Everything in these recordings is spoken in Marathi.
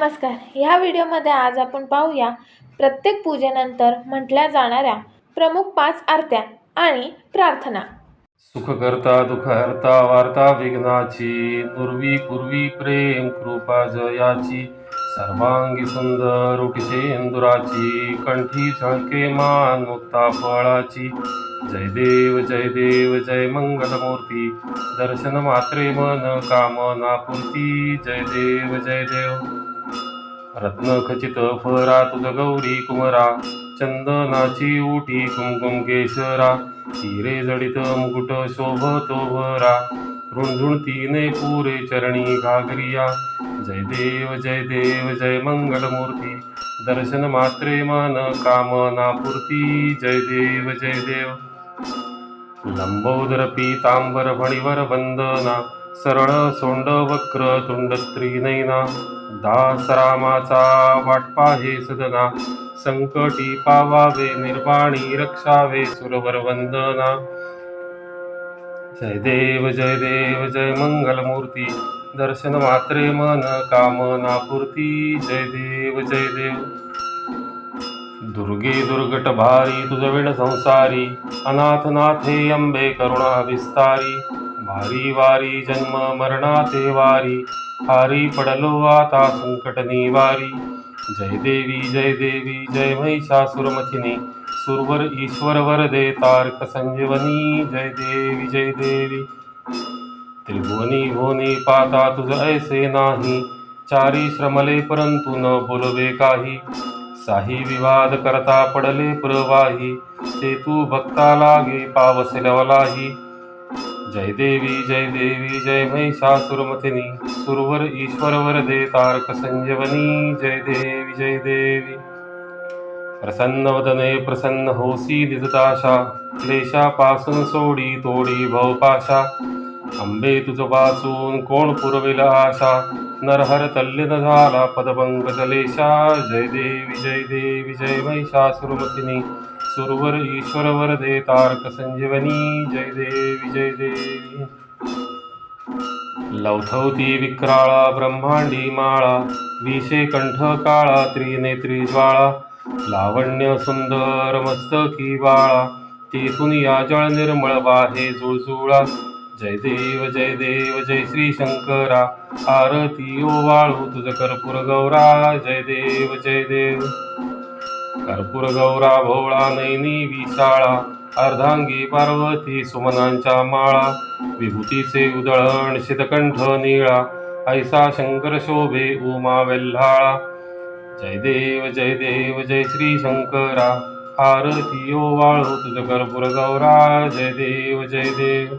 नमस्कार. ह्या व्हिडिओमध्ये आज आपण पाहूया प्रत्येक पूजेनंतर म्हटल्या जाणाऱ्या प्रमुख पाच आरत्या आणि प्रार्थना. सुखकर्ता दुखहर्ता वार्ता विघ्नाची दुर्वी पूर्वी प्रेम कृपा जयाची सर्वांगी सुंदर उठिसेंदुराची कंठी झळके मान मुक्ता फळाची. जय देव जय देव जय मंगलमूर्ती दर्शन मात्रे मन कामना पूर्ती जय देव जय देव. रत्न खचित फरा तुझ गौरी कुमरा चंदनाची उठी कुमकुम केशरा हिरे जडित मुकुट शोभतो भरा रुणझुणतीने पुरे चरणी घागरिया जय देव जय देव जय मंगलमूर्ती दर्शन मात्रे मन कामना पूर्ती जय देव जय देव। लंबोदर पीतांबर फणीवर वंदना सरळ सोंड वक्र तुंड त्रिनयना दास रामाचा वाटपा हे सदना. संकटी पावावे निर्वाणी रक्षावे सुरवर वंदना. जय देव जय देव जय मंगलमूर्ती. दर्शन मात्रे मन कामना पूर्ती. जय देव जय देव. दुर्गे दुर्गट भारी तुझ विण संसारी. अनाथ नाथे अंबे करुणा विस्तारी. वारी वारी जन्म मरणाते वारी. हारी पडलो आता संकट निवारी जय देवी जय देवी जय महिषासुरमथिनी सुरवर ईश्वर वरदे तारक संजीवनी. जय देवी जय देवी. त्रिभुवनी भुवनी पाता तुझ ऐसे नाही. चारी श्रमले परंतु न बोलवे काही. साही विवाद करता पडले प्रवाही. ते तू भक्ता लागे पावसल्यावलाही जय देवी जय देवी जय महिषासुरमथिनी सुरवर ईश्वर वरदे तारक संजीवनी जय देवी जय देवी। प्रसन्न वदने प्रसन्न होसी निजताशा क्लेशापासून सोडी तोडी भवपाशा अंबे तुझ वाचून कोण पुरविल आशा? नरहर तल्लीन झाला पदभंग जलेशा। जय देवी जय देवी जय महिषासुरमथिनी। सुरवर ईश्वर वरदे तारक संजीवनी जय देवी जय देवी लवथवती विक्राळा ब्रह्मांडी माळा विषे कंठ काळा त्रिनेत्री ज्वाळा लावण्य सुंदर मस्तकी बाळा तेथून या जळ निर्मळ वाहे जुळजुळा. जय देव जय देव जय श्री शंकरा आरती ओ वाळू तुझ कर्पूर गौरा. जय देव जय देव. कर्पूर गौरा भोवळा नैनी विसाळा अर्धांगी पार्वती सुमनांच्या माळा विभूतीचे उदळण शितकंठ निळा ऐसा शंकर शोभे उमा वेल्हाळा जय देव जय देव जय श्री शंकरा आरती ओ वाळू तुझ कर्पूर गौरा जय देव जय देव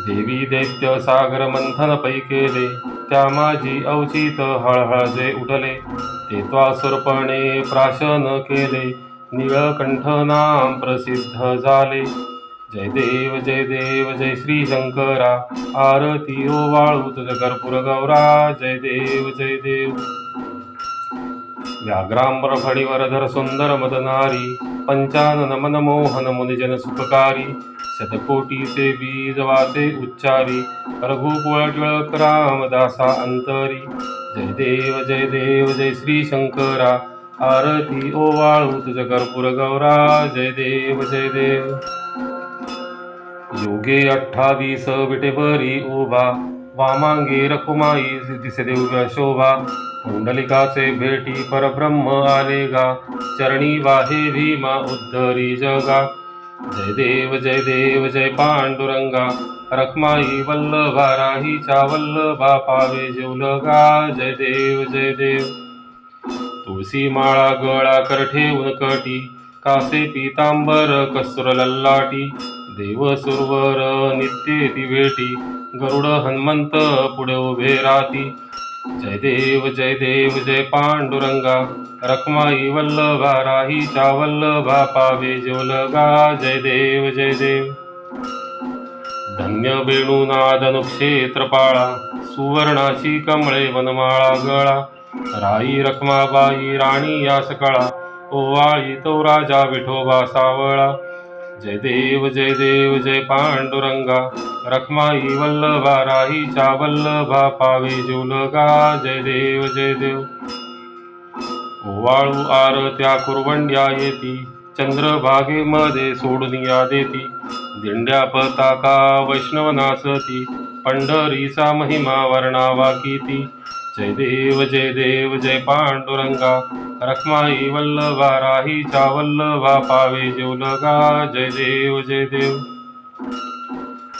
देवी दैत्य सागर मंथन पै केले त्या माझी अवचित हळहळजे उठले ते त्वासुरपणे प्राशन केले निळकंठ नाम प्रसिद्ध झाले. जय देव जय देव जय श्री शंकरा आरती ओ वाळू तुझ कर्पूर गौरा जय देव जय देव. व्याघ्रांबर फणीवरधर सुंदर मदनारी पंचानन मनमोहन मुनिजन सुखकारी शतकोटी से बीज वाचे उच्चारी। रघुकुळ टिळक रामदासा अंतरी। जय देव जय देव जय श्री शंकरा आरती ओ वाळू तुझ कर्पूर गौरा। जय देव जय देव। योगे अठ्ठावीस विटेवरी उभा। वामांगे रखुमाई दिसे दिव्य शोभा। कुंडलिकाचे भेटी परब्रह्म आले गा चरणी वाहे भीमा उद्धरी जगा। जय देव जय देव जय पांडुरंगा। रखमाई वल्लभा राहीच्या वल्लभा पावे जेवलगा। जय देव जय देव। तुळशी माळा गळा कर ठेवून कटी कासे पितांबर कस्तुर लल्लाटी। देव सुरवर नित्य ती भेटी गरुड हनुमंत पुढे उभे राती जय देव जय देव जय पांडुरंगा। रखमाई वल्लभा राहीच्या वल्लभा पावे जोलगा जय देव जय देव। धन्य वेणुनाद सुवर्णाची कमळे वनमाळा गळा। राई रखमाबाई राणी या सकाळा ओवाळी तो राजा विठोबा सावळा। जय देव जय देव जय पांडुरंगा। रखमाई वल्लभा राहीच्या वल्लभा पावे जुलगा जय देव जय देव। ओवाळू आरत्या कुरवंड्या येती चंद्रभागेमध्ये सोडून या देती। दिंड्या पताका वैष्णव नाचती पंढरीचा महिमा वर्णावा किती। जय देव जय देव जय पांडुरंगा। रखमाई वल्लभा राहीच्या वल्लभा पावे जेवलगा जय देव जय देव।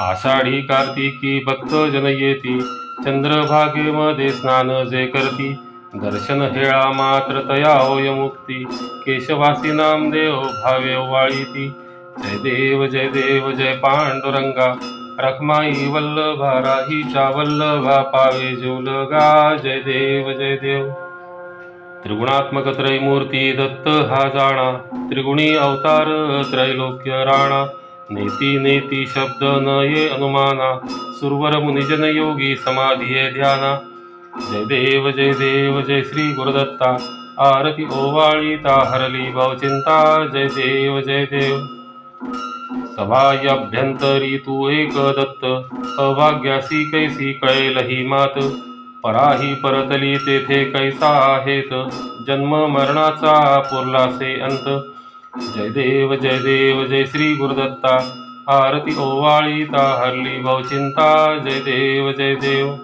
आषाढी कार्तिकी भक्तजन येती। चंद्रभागेमध्ये स्नान जे करती। दर्शन हेळा मात्र तया होय मुक्ती। केशवासी नामदेव भावे वाळीती। जय देव जय देव जय पांडुरंगा। रखमाई वल्लभा राहीच्या वल्लभा पावे जीवलगा जय देव जय देव. त्रिगुणात्मक त्रैमूर्ती दत्त हा जाणा त्रिगुणी अवतार त्रैलोक्य राणा. नेती नेती शब्द न ये अनुमाना सुरवर मुनिजन योगी समाधिये ध्याना. जय देव जय देव जय श्री गुरुदत्ता. आरती ओवाळीता हरली भावचिंता जय देव जय देव. सभायभ्यंतरी तू एक दत्त अभाग्यासी कैसी कळेलही मात। पराही परतली तेथे कैसा आहेत जन्म मरणाचा पुरलासे अंत। जय देव जय देव जय श्री गुरुदत्ता। आरती ओवाळीता हरली भावचिंता जय देव जय देव।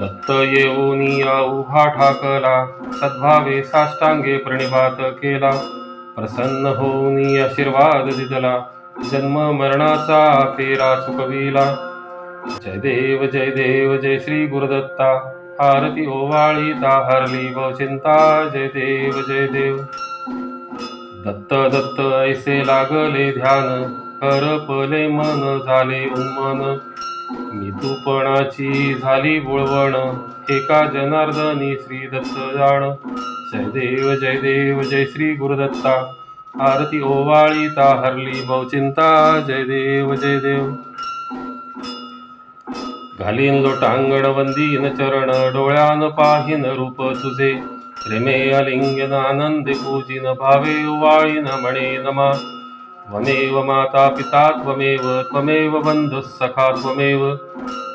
दत्त येऊनी उभा ठाकला। सद्भावे साष्टांगे प्रणिपात केला। प्रसन्न होऊनी आशीर्वाद दिदला जन्म मरणाचा फेरा चुकविला जय देव जय देव जय श्री गुरुदत्ता. आरती ओवाळीता हरली चिंता. जय देव जय देव. दत्त दत्त ऐसे लागले ध्यान. हरपले मन झाले उन्मन. मी झाली बुळवण. एका जनार्दनी श्री दत्त जाण. जय देव जय देव जय श्री गुरुदत्ता. आरती ओवाळीता हरली बहुचिंता जय देव जय देव. घालीन लोटांगण वंदीन चरण डोळ्यान पाहिन रूप तुझे. प्रेमे अलिंगन आनंद पूजिन भावे ओवाळीन म्हणे नमा. त्वमेव माता पिता त्वमेव त्वमेव बंधुः सखा त्वमेव.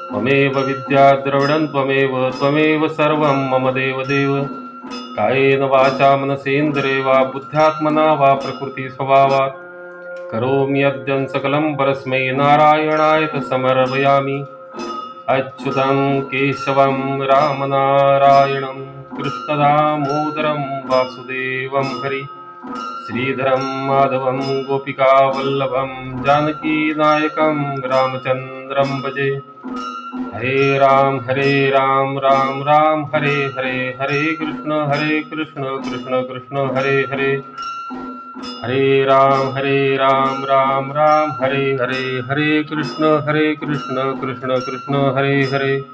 त्वमेव विद्या द्रविडं त्वमेव त्वमेव सर्वं मम देव देव. कायेन वाचा मनसेन्द्रे वा बुद्ध्यात्मना वा प्रकृती स्वभावात। करोमि अद्यं सकलं परस्मै नारायणाय समर्पयामि अच्युतं केशवं रामनारायणं कृष्णदामोदरं वासुदेवं हरि। श्रीधरं माधवं गोपिकावल्लभं जानकीनायकं रामचन्द्रं भजे। हरे राम हरे राम राम राम हरे हरे हरे कृष्ण हरे कृष्ण कृष्ण कृष्ण हरे हरे। हरे राम हरे राम राम राम हरे हरे हरे कृष्ण हरे कृष्ण कृष्ण कृष्ण हरे हरे।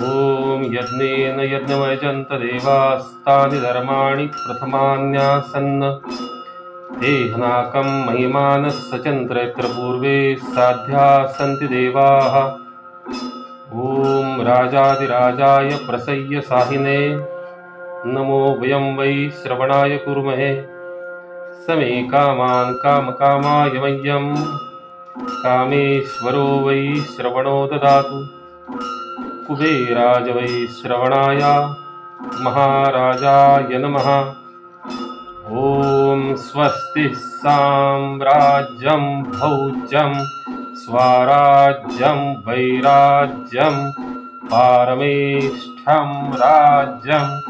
ॐ यज्ञेन यज्ञमयजन्त देवास्तानि धर्माणि प्रथमान्यासन्न देहनाकं महिमानः सचन्द्रयत्र पूर्वे साध्या सन्ति देवाः। ॐ राजाधिराजाय प्रसय्य साहिने नमो वयं वै श्रवणाय कुर्महे। समे कामान् कामकामाय मह्यं कामेश्वरो वै श्रवणो ददातु। कुबेराज वै श्रवणाय। महाराजाय नमः ॐ स्वस्ति साम्राज्यं भौज्यं स्वराज्यं वैराज्यं पारमेष्ठं राज्यं।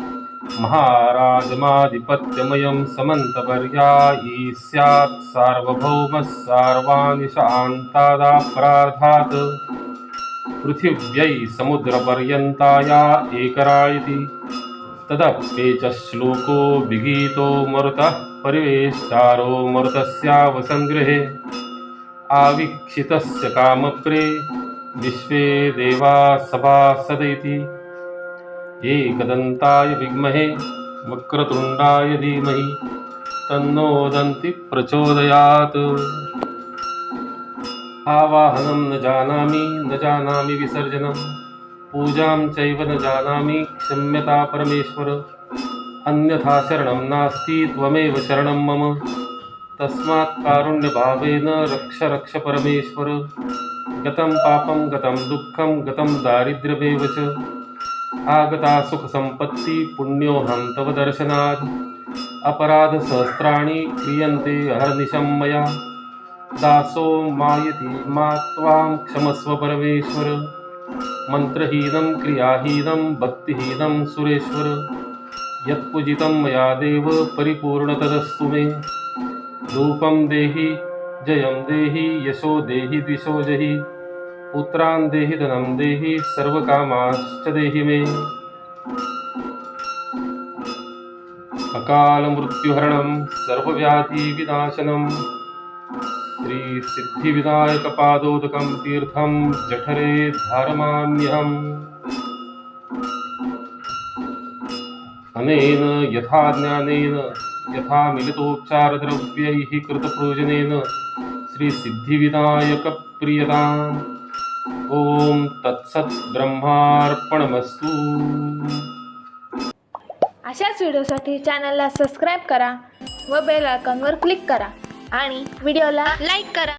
महाराजमाधिपत्यमयं समन्तपर्यायी स्यात् सार्वभौमः सर्वाणि शान्तादापराधात्। पृथिव्यै समुद्रपर्यन्ताया एकराळिति तदप्येचश्लोको विगीतो मरुतः परिवेष्टारो मरुतस्यावसङ्गृहे आवीक्षितस्य कामप्रे विश्वे देवा सभासदिति एकदन्ताय विद्महे वक्रतुण्डाय धीमहि तन्नोदन्ति प्रचोदयात्। आवाहनं न जानामि न जानामि विसर्जनम्। पूजां चैव न जानामि क्षम्यता परमेश्वर। अन्यथा शरणं नास्ति त्वमेव शरणं मम। तस्मात् कारुण्यभावेन रक्ष रक्ष परमेश्वर। गतं पापं गतं दुःखं गतं दारिद्र्यमेव च। आगता सुखसम्पत्ति पुण्योऽहं तव दर्शनात्। अपराधसहस्राणि क्रियन्ते अहर्निशं मया। दासो मायति मा त्वां क्षमस्व परमेश्वर मन्त्रहीनं क्रियाहीनं, भक्तिहीनं सुरेश्वर। यत्पूजितं मया देव, परिपूर्णतदस्तु मे। रूपं देहि, जयं देहि, यशो देहि, द्विषो जहि। पुत्रान् देहि, धनं देहि, सर्वकामाश्च देहि मे। अकालमृत्युहरणं सर्वव्याधिविनाशनं श्रीसिद्धिविनायकपादोदकं तीर्थं जठरे धारमाम्यहम् अनेन यथा ज्ञानेन यथा मिलितोपचारद्रव्यैः कृतप्रोजनेन श्रीसिद्धिविनायकप्रियताम् ॐ तत्सत् ब्रह्मार्पणमस्तु अशाच व्हिडिओसाठी चॅनलला सबस्क्राईब करा व बेल आयकॉनवर क्लिक करा. आणि व्हिडिओला लाईक करा.